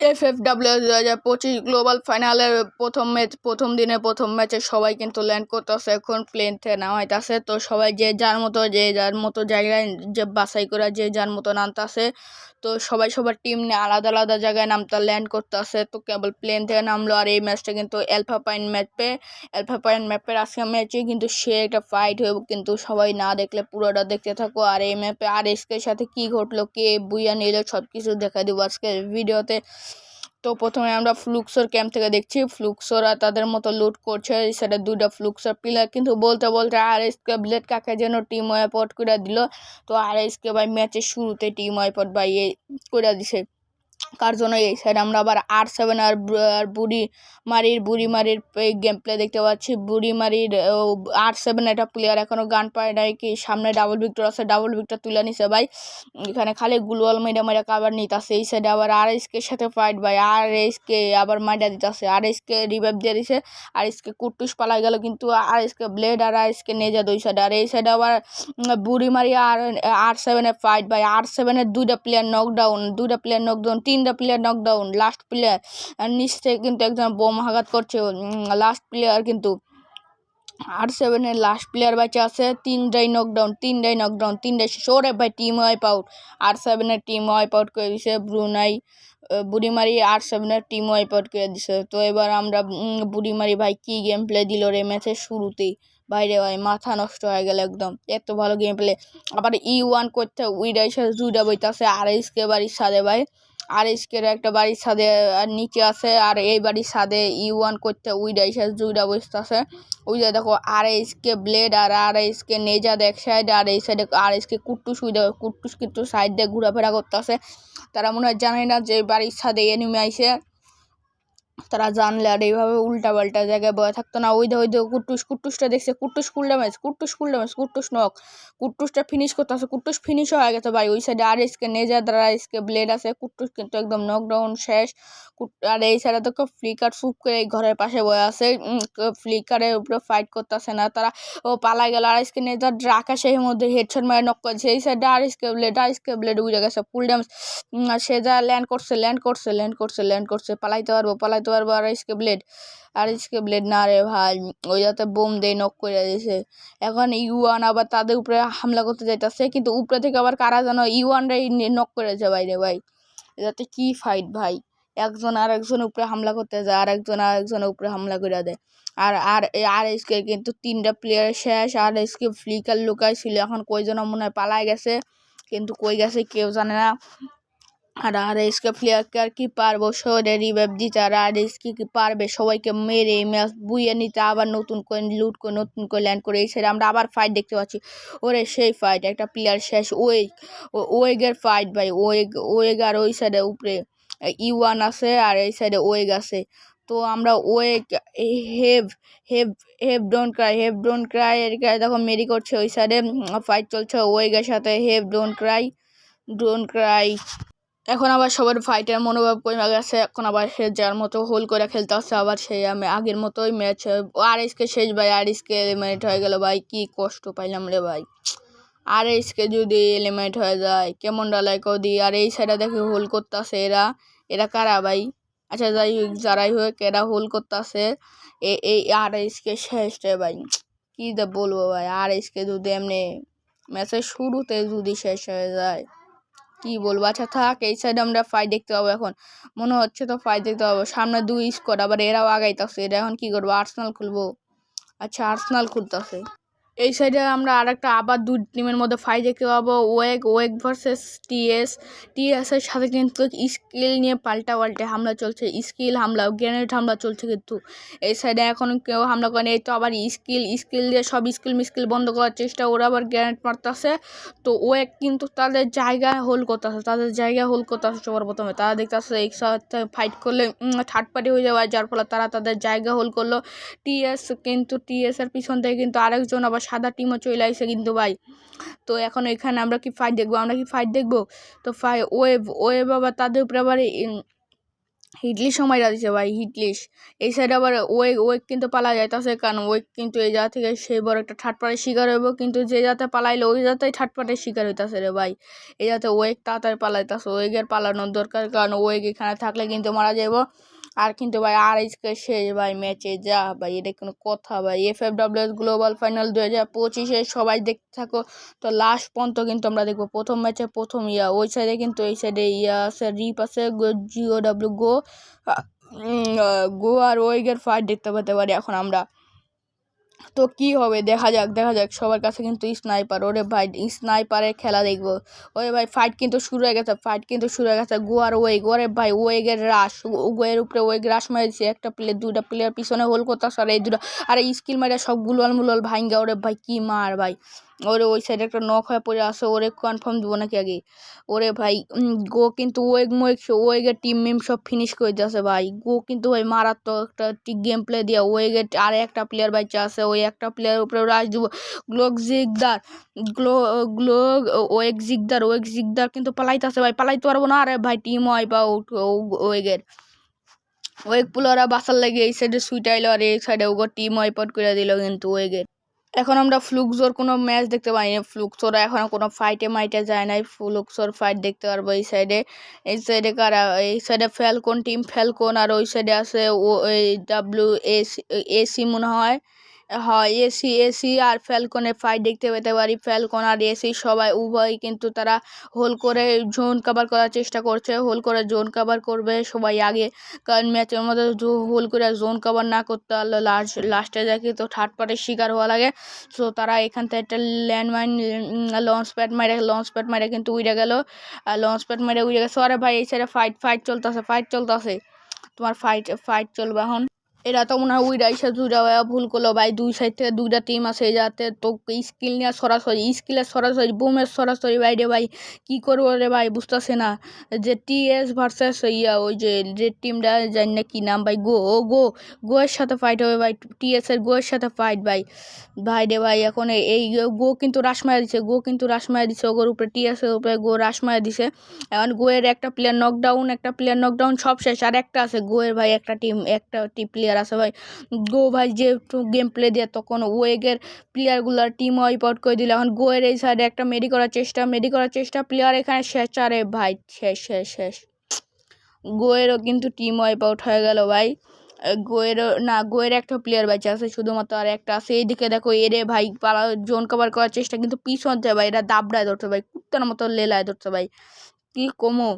F F W দু হাজার পঁচিশ গ্লোবাল ফাইনালের প্রথম ম্যাচ, প্রথম দিনে প্রথম ম্যাচে সবাই কিন্তু ল্যান্ড করতেছে। এখন প্লেন থেকে নামাইতেছে। তো সবাই যে যার মতো, যে যার মতো জায়গায় যে বাছাই করে যে যার মতো নামতাছে। তো সবাই সবার টিম নিয়ে আলাদা আলাদা জায়গায় নামতে, ল্যান্ড করতেছে। তো কেবল প্লেন থেকে নামলো। আর এই ম্যাচটা কিন্তু অ্যালফা পাইন ম্যাপে অ্যালফা পাইন ম্যাপের আজকে ম্যাচে কিন্তু সে একটা ফাইট হয়ে কিন্তু সবাই না দেখলে পুরোটা দেখতে থাকো। আর এই ম্যাপে আর এসকের সাথে কি ঘটলো, কে বুইয়া নিল সব কিছু দেখা দেবো আজকের ভিডিওতে তো প্রথমে আমরা ফ্লুক্সোর ক্যাম্প থেকে দেখছি ফ্লুক্সোরা তাদের মতো লুট করছে। সেটা দুইটা ফ্লুক্সোর পিলার, কিন্তু বলতে বলতে আর এসকে ব্লেড কাকে যেন টিম ওয়াইপট করে দিল। তো আর এসকে ভাই ম্যাচের শুরুতে টিম ওয়াইপট ভাই ইয়ে করে দিছে। কার জন্য এই সাইড আমরা আবার আর সেভেন আর বুড়ি মারির বুড়ি মারির গেম প্লে দেখতে পাচ্ছি। বুড়ি মারির আর সেভেন একটা প্লেয়ার এখনও গান পায় নাই কি, সামনে ডাবল ভিক্টর আছে ডাবল ভিক্টর তুলে নিছে ভাই। এখানে খালি গুলওয়াল মেরে মেরে কাবার নিতেছে, এই সাইডে আবার আর এসকে সাথে ফাইট ভাই। আর এসকে আবার মাইডা দিতেছে আর এসকে রিভাইভ দিয়ে দিছে। আর এসকে কুটুস পালাই গেল কিন্তু আর এসকে ব্লেড আর আর এসকে নিয়ে যায় দুই সাইডে আর এই সাইডে আবার বুড়ি মারি আর আর সেভেনের ফাইট ভাই। আর সেভেনের দুইটা প্লেয়ার নকডাউন দুইটা প্লেয়ার নকডাউন তিনটা প্লেয়ার নকডাউন লাস্ট প্লেয়ার নিচ থেকে কিন্তু একজন বোম আঘাত করছে লাস্ট প্লেয়ার কিন্তু আর সেভেনের লাস্ট প্লেয়ার বাঁচে আছে, তিনটাই নকডাউন তিনটাই নকডাউন তিনটাই সরে ভাই টিম ওয়াইপ আউট আর সেভেনের টিম ওয়াইপ আউট করে দিছে ব্রুনাই বুড়িমারি আর সেভেনের টিম ওয়াইপ আউট করে দিছে। তো এবার আমরা বুড়িমারি ভাই কী গেম প্লে দিল রে ম্যাচের শুরুতেই? বাইরে ভাই, মাথা নষ্ট হয়ে গেল একদম। এত ভালো গেম প্লে আবার ই ওয়ান করতে উইডাই সাথে দুইটা বইতেছে, আর এসকে বাড়ির সাথে ভাই। আর এসকের একটা বাড়ির ছাদে নিচে আছে, আর এই বাড়ির ছাদে ই ওয়ান করতে উইডা এসে জুইডা বসতে আছে। উইডা দেখো আর এসকে ব্লেড আর আর এসকে নেজা এক সাইড, আর এই সাইডে আর এসকে কুট্টুস উইডা, কুট্টুস কিন্তু সাইড দিয়ে ঘোরাফেরা করতেছে তারা মনে হয় জানে না যে বাড়ির ছাদে এনিমে আইসে। তারা জানলে আর এইভাবে উল্টা পাল্টা জায়গায় বয়ে থাকতো না। ওই ওই কুট্টুস, কুট্টুসটা দেখছে, কুট্টুস cool damage কুট্টুস cool damage কুট্টুস knock কুট্টুসটা ফিনিশ করতে আসে কুট্টুস ফিনিশ হয়ে গেছে ভাই। ওই সাইডে আর এসকে নেজার দ্বারা এসকে ব্লেড আছে, কুট্টুস কিন্তু একদম নকডাউন শেষ। আর এই সাইডে তো ফ্লিকার সুপ করে এই ঘরের পাশে বয়ে আছে। ফ্লিকারের উপরে ফাইট করতেছে না। তারা, ও পালা গেল, আর এসকে নেজার সেই মধ্যে হেডশট মারে নক করছে এই সাইডে R SK blade R SK blade উড়ে গেছে। ফুল ড্যামেজ সে যা ল্যান্ড করছে ল্যান্ড করছে ল্যান্ড করছে ল্যান্ড করছে। পালাইতে পারব পালাইতে পারব। R SK blade. R SK blade না রে ভাই, ওই যাতে বোম দিয়ে নক করে দিয়েছে এখন ইউয়ান আবার তাদের উপরে হামলা করতে যাইতেছে, কিন্তু উপরে থেকে আবার কারা যেন ইউয়ানরাই নক করেছে বাইরে ভাই। যাতে কি ফাইট ভাই? একজন আর একজনের উপরে হামলা করতে যায় আর একজন আর একজনের উপরে হামলা করে দেয়। আর আর আর এসকে কিন্তু তিনটা প্লেয়ার শেষ, আর এসকে ফ্লিকার লুকাই ছিল এখন কয়জন মনে হয় পালায় গেছে, কিন্তু কই গেছে কেউ জানে না। আর আর এসকে প্লেয়ারকে আর কি পারব? শহরে রিভাইভ দিতে আর আর এসকে কি পারবে? সবাইকে মেরে ম্যাচ বুইয়ে নিতে আবার নতুন করে লুট করে, নতুন করে ল্যান্ড করে সাইডে আমরা আবার ফাইট দেখতে পাচ্ছি। ওরে, সেই ফাইট একটা প্লেয়ার শেষ, ওয়েগ, ওয়েগের ফাইট ভাই, ওয়েগ ওয়েগ আর ওই সাইডে উপরে ইওয়ান আছে আর এই সাইডে ওয়েগ আছে। তো আমরা ওয়েগ হেভ হেভ হেভ ডোন্ট ক্রাই হেভ ডোন্ট ক্রাই এর দেখো মেরি করছে ওই সাইডে ফাইট চলছে ওয়েগের সাথে, হেভ ডোন্ট ক্রাই ডোন্ট ক্রাই এখন আবার সবার ফাইটের মনোভাব কমে গেছে। এখন আবার সে যার মতো হোল করে খেলতে আসছে, আবার সেই আমি আগের মতোই ম্যাচ আর এসকে শেষ ভাই আর এসকে এলিমিনেট হয়ে গেল ভাই। কি কষ্ট পাইলাম রে ভাই। আর এসকে যদি এলিমিনেট হয়ে যায়, কেমন ডালাই কদি? আর এই সাইডে দেখে হোল করতেছে এরা। এরা কারা ভাই? আচ্ছা যাই হোক, যারাই হোক, এরা হোল করতেছে। এই আর এসকে শেষ রে ভাই। কী বলব ভাই আর এসকে যদি এমনি ম্যাচের শুরুতে যদি শেষ হয়ে যায়। কি বলব? আচ্ছা থাক, এই সাইডে আমরা ফাই দেখতে পাবো এখন। মনে হচ্ছে তো ফাইট দেখতে পাবো। সামনে দুই স্কোয়াড আবার এরাও আগাইতেছে। এরা এখন কি করব? আর্সেনাল খুলবো। আচ্ছা আর্সেনাল খুলতেছে। এই সাইডে আমরা আর একটা আবার দুই টিমের মধ্যে ফাইট দেখতে পাবো। ওয়েক ওয়েক ভার্সেস টিএস টিএসের সাথে কিন্তু স্কিল নিয়ে পাল্টা পাল্টে হামলা চলছে। স্কিল হামলা গ্রেনেড হামলা চলছে কিন্তু। এই সাইডে এখন কেউ হামলা করেনি এই তো আবার স্কিল স্কিল দিয়ে সব স্কিল মিস্কিল বন্ধ করার চেষ্টা, ওরা আবার গ্রেনেড মারতেছে। তো ওয়েক কিন্তু তাদের জায়গা হোল করতেছে, তাদের জায়গা হোল করতেছে সবার প্রথমে। তারা দেখতেছে একসাথে ফাইট করলে থার্ড পার্টি হয়ে যাওয়ার যার ফলে তারা তাদের জায়গা হোল করল। টিএস কিন্তু টিএসের পিছন থেকে কিন্তু আরেকজন আবার সাদা টিমও চলে আসে কিন্তু ভাই। তো এখন এখানে আমরা কি ফাইট দেখব? আমরা কি ফাইট দেখব? তো ফাই ওয়েব ওয়েব আবার তাদের উপরে আবার হিটলিশ সময় দিছে ভাই, হিটলিশ। এই সাইডে আবার ওয়েক ওয়েক কিন্তু পালা যাইতাছে কারণ ওয়েক কিন্তু এই জায়গা থেকে সেই বড় একটা পার্টির শিকার হইব। কিন্তু যে যাতে পালাইলো, ওই যাতেই থার্ড পার্টির শিকার হইতাছে রে ভাই। এই যাতে ওয়েক তাড়াতাড়ি পালাইতাছে ওয়েগের পালানোর দরকার। কারণ ওয়েক এখানে থাকলে কিন্তু মারা যাইব। আর কিন্তু ভাই আর আজকে শেষ ভাই ম্যাচে যা ভাই, এটা কোনো কথা ভাই। F F W S global final দু হাজার পঁচিশে সবাই দেখতে থাকো। তো লাস্ট পর্যন্ত কিন্তু আমরা দেখব প্রথম ম্যাচে প্রথম ইয়া, ওই সাইডে কিন্তু এই সাইডে ইয়া আছে, রিপ আছে জিও ডাব্লিউ গো গো আর ওয়েগের ফাইট দেখতে পেতে পারি এখন আমরা। তো কি হবে? দেখা যাক দেখা যাক। সবার কাছে কিন্তু স্নাইপার ওরে ভাই স্নাইপারের খেলা দেখব। ওরে ভাই ফাইট কিন্তু শুরু হয়ে গেছে ফাইট কিন্তু শুরু হয়ে গেছে। গোয়ার ওয়েগ ওরে ভাই ওয়েগের রাশ ওয়ের উপরে ওয়েগ রাশ মেরেছে। একটা প্লেয়ার দুটা প্লেয়ার পিছনে হোল করতে আর এই দুটা আর স্কিল মারে সব গুলল মুলল ভাইঙ্গা, ওরে ভাই, কি মার ভাই। ওরে ওই সাইডে একটা নখ হয়ে পড়ে আসে, ওরে কনফার্ম দেবো নাকি আগে? ওরে ভাই গো কিন্তু ওয়েগ মোয়েগ ওয়েগের টিম মিম সব ফিনিশ করে দিয়েছে ভাই। গো কিন্তু ভাই মারাত্মক একটা গেম প্লে দিয়ে ওয়েগের আর একটা প্লেয়ার বাইচে আছে ওই একটা প্লেয়ারের উপরে রাজ দিব। গ্লোক জিগদার গ্লো গ্লো ওয়েগ জিগদার ওয়েগ জিগদার কিন্তু পালাইতেছে ভাই, পালাইতে পারব না। আরে ভাই টিম হয় বা ওয়েগের ওয়েগ পুলারা বাসার লাগে এই সাইডে সুইট আইলো, আর এই সাইডে ওগো টিম ওয়াইপট করে দিল কিন্তু ওয়েগের এখন আমরা ফ্লুকসোর কোনো ম্যাচ দেখতে পাইনি। ফ্লুকসোরা এখন কোনো ফাইটে মাইটে যায় নাই। ফ্লুকসোর ফাইট দেখতে পারব এই সাইডে এই সাইডে কারা, এই সাইডে ফ্যালকন টিম ফ্যালকন আর ওই সাইডে আছে ও, এই ডাব্লিউ এসি মনে হয়। হয় এসি এসি আর ফ্যালকনের ফাইট দেখতে পেতে পারি। ফ্যালকন আর এসি সবাই উভয় কিন্তু তারা হোল করে জোন কাভার করার চেষ্টা করছে। হোল করে জোন কাভার করবে সবাই আগে। কারণ ম্যাচের মধ্যে হোল করে জোন কাভার না করতে পারলে লাস্ট লাস্টে যায় কিন্তু থার্ড পার্টির শিকার হওয়া লাগে। সো তারা এখান থেকে একটা ল্যান্ডমাইন লঞ্চ প্যাড মারে লঞ্চ প্যাড মারে কিন্তু উড়ে গেল। আর লঞ্চ প্যাড মারে উড়ে গেছে। আরে ভাই, এই ফাইট ফাইট চলতেছে ফাইট চলতেছে। তোমার ফাইট ফাইট চলবে এখন। এরা তো মনে হয় উইরা এসে দুইটা ভুল করল, ভাই দুই সাইড থেকে দুইটা টিম আছে যাতে তো স্কিল নিয়ে সরাসরি স্কিলের সরাসরি বুমের সরাসরি বাইরে ভাই, কি করব রে ভাই বুঝতেছে না। যে টি এস ভার্সেস ইয়া, ওই যে যে টিমটা জানি না কি নাম, ভাই গো ও গো গোয়ের সাথে ফাইট হবে ভাই টি এস এর গোয়ের সাথে ফাইট ভাই। ভাই রে ভাই, এখন এই গো কিন্তু রাস মারা দিছে গো কিন্তু রাস মারা দিছে, ওগোর উপরে টি এস এর উপরে গো রাস মারা দিছে। এখন গোয়ের একটা প্লেয়ার নকডাউন একটা প্লেয়ার নকডাউন সব শেষ, আর একটা আছে গোয়ের ভাই, একটা টিম একটা টি প্লেয়ার প্লেয়ার আছে ভাই গো ভাই যে গেম প্লে দিয়ে তখন ওয়েগের প্লেয়ারগুলোর টিম ওয়াইপ আউট করে দিল। এখন গোয়ের এই সাইডে একটা মেডি করার চেষ্টা মেডি করার চেষ্টা প্লেয়ার এখানে শেষ। আরে ভাই, শেষ শেষ শেষ। গোয়েরও কিন্তু টিম ওয়াইপ আউট হয়ে গেল ভাই। গোয়েরও না গোয়ের একটা প্লেয়ার বেঁচে আছে শুধুমাত্র আর একটা আছে। এইদিকে দেখো এরে ভাই, পালা জোন কভার করার চেষ্টা কিন্তু পিছন যায় ভাই, এরা দাবড়ায় ধরছে ভাই, কুত্তার মতো লেলায় ধরছে ভাই। কি কমো?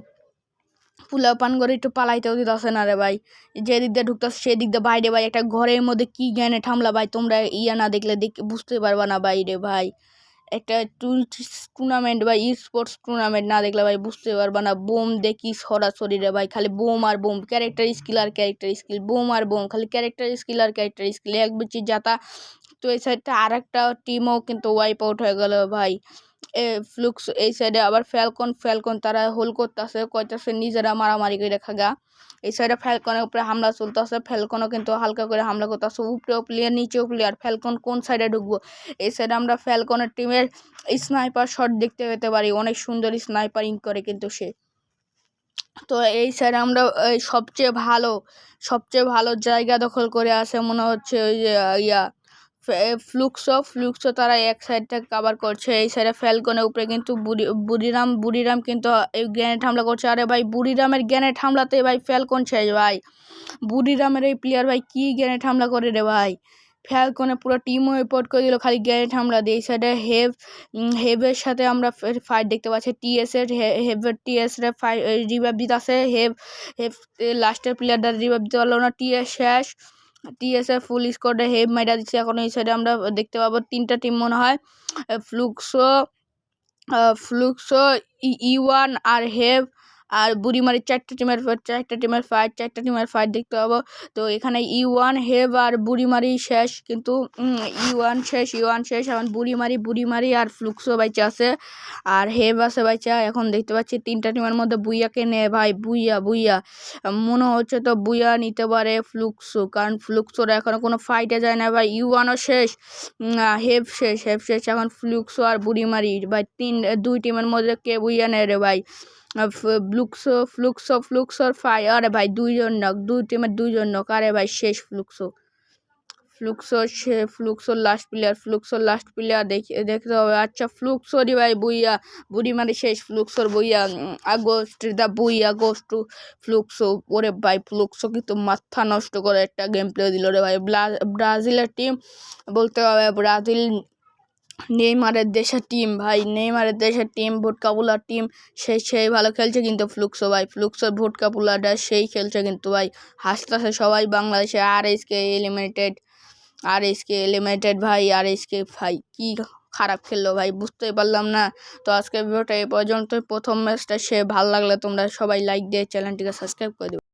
পোলাও পান করে একটু পালাইতেও দিতেছে না রে ভাই। যে দিক দিয়ে ঢুকতেছে সেদিক দিয়ে বাইরে ভাই, একটা ঘরের মধ্যে কি জ্ঞানে ঠামলা ভাই, তোমরা ইয়া না দেখলে দেখ, বুঝতে পারবা না বাইরে ভাই। একটা টুর্নামেন্ট বা স্পোর্টস টুর্নামেন্ট না দেখলে ভাই, বুঝতে পারবা না, বোম দেখি সরাসরি রে ভাই, খালি বোম আর বোম ক্যারেক্টার স্কিল আর ক্যারেক্টার স্কিল বোম আর বোম, খালি ক্যারেক্টার স্কিল আর ক্যারেক্টার স্কিল এক বুঝছি যাতা তো এই সাইডটা আর একটা টিমও কিন্তু ওয়াইপ আউট হয়ে গেল ভাই। এ ফ্লুক্স এই সাইডে আবার ফ্যালকন ফ্যালকন তারা হোল করতেছে, কইতাছে নিজেরা মারামারি করে খাগা। এই সাইডে ফ্যালকনের উপরে হামলা চলতেছে ফ্যালকনও কিন্তু হালকা করে হামলা করতেছে উপরেও প্লেয়ার নিচেও প্লেয়ার ফ্যালকন কোন সাইডে ঢুকবো? এই সাইডে আমরা ফ্যালকনের টিমের স্নাইপার শট দেখতে পেতে পারি, অনেক সুন্দর স্নাইপারিং করে কিন্তু সে। তো এই সাইডে আমরা সবচেয়ে ভালো সবচেয়ে ভালো জায়গা দখল করে আসে মনে হচ্ছে ওই যে, ইয়া ফ্লুক্সো ফ্লুক্সো তারা এক সাইডটা কাভার করছে, এই সাইডে ফ্যালকনের উপরে কিন্তু বুড়ি, বুড়িরাম বুড়িরাম কিন্তু এই গ্যানেট হামলা করছে। আরে ভাই, বুড়িরামের গ্যানেট হামলাতে ভাই ফ্যালকন শেষ, ভাই। বুড়িরামের এই প্লেয়ার ভাই কী গ্যানেট হামলা করে রে ভাই? ফ্যালকনে পুরো টিম রিপোর্ট করে দিল খালি গ্যানেট হামলা দিয়ে। এই সাইডে হেভ হেভের সাথে আমরা ফাইট দেখতে পাচ্ছি। টিএসের হেভের টিএসের ফাইট রিভাইভ দিতে আসে হেভ হেভ লাস্টের প্লেয়ারটা রিভাইভ দিতে পারল না। টিএস শেষ। টিএসএ ফুল স্কোয়াডে হেভ মাইডা দিচ্ছে। এখন এই সাইডে আমরা দেখতে পাবো তিনটা টিম মনে হয়। ফ্লুক্সো ফ্লুক্সো ই ওয়ান আর হেভ আর বুড়িমারির চারটে টিমের চারটে টিমের ফাইট চারটে টিমের ফাইট দেখতে পাবো। তো এখানে ই ওয়ান হেভ আর বুড়িমারি শেষ, কিন্তু ই ওয়ান শেষ ই ওয়ান শেষ, এখন বুড়িমারি বুড়িমারি আর ফ্লুক্সও বাইচা আছে। আর হেভ আছে বাইচা, এখন দেখতে পাচ্ছি তিনটা টিমের মধ্যে বুইয়াকে নে, ভাই, বুইয়া বুইয়া। মনে হচ্ছে তো বুইয়া নিতে পারে ফ্লুক্সো, কারণ ফ্লুক্সোর এখনও কোনো ফাইটে যায় না, ভাই। ইউ ওয়ানও শেষ হেভ শেষ হেভ শেষ, এখন ফ্লুক্সো আর বুড়িমারি, ভাই, তিন, দুই টিমের মধ্যে কে বুইয়া নেয় রে ভাই? ফ্লুক্সো ফ্লুক্সো ফ্লুক্সোর ফাই আরে ভাই, দুইজন নক দুই টিমের দুইজন নক আরে ভাই, শেষ ফ্লুক্সো ফ্লুক্সো সে ফ্লুক্সোর লাস্ট প্লেয়ার ফ্লুক্সোর লাস্ট প্লেয়ার দেখে, দেখতে হবে। আচ্ছা ফ্লুক্সোরই ভাই, বুইয়া বুড়ি মানে শেষ ফ্লুক্সোর বুইয়া আগস্ট দা বুইয়া গোস্ট টু ফ্লুক্সো ওরে ভাই ফ্লুক্সো কিন্তু মাথা নষ্ট করে একটা গেম প্লে দিল রে ভাই। ব্রাজিলের টিম বলতে হবে, ব্রাজিল নেইমারের দেশের টিম ভাই। নেইমারের দেশের টিম ভোটকাপুলার টিম সেই সেই ভালো খেলছে কিন্তু ফ্লুক্সো, ভাই। ফ্লুক্সোর ভোটকাপুলারটা সেই খেলছে কিন্তু, ভাই। হাসতে হাসতেছে সবাই বাংলাদেশে R SK eliminated R SK eliminated ভাই। আর এসকে ভাই, কী খারাপ খেললো, ভাই। বুঝতেই পারলাম না। তো আজকের ভিডিওটা এই পর্যন্ত প্রথম ম্যাচটা সে ভালো লাগলে তোমরা সবাই লাইক দিয়ে চ্যানেলটিকে সাবস্ক্রাইব করে দেবে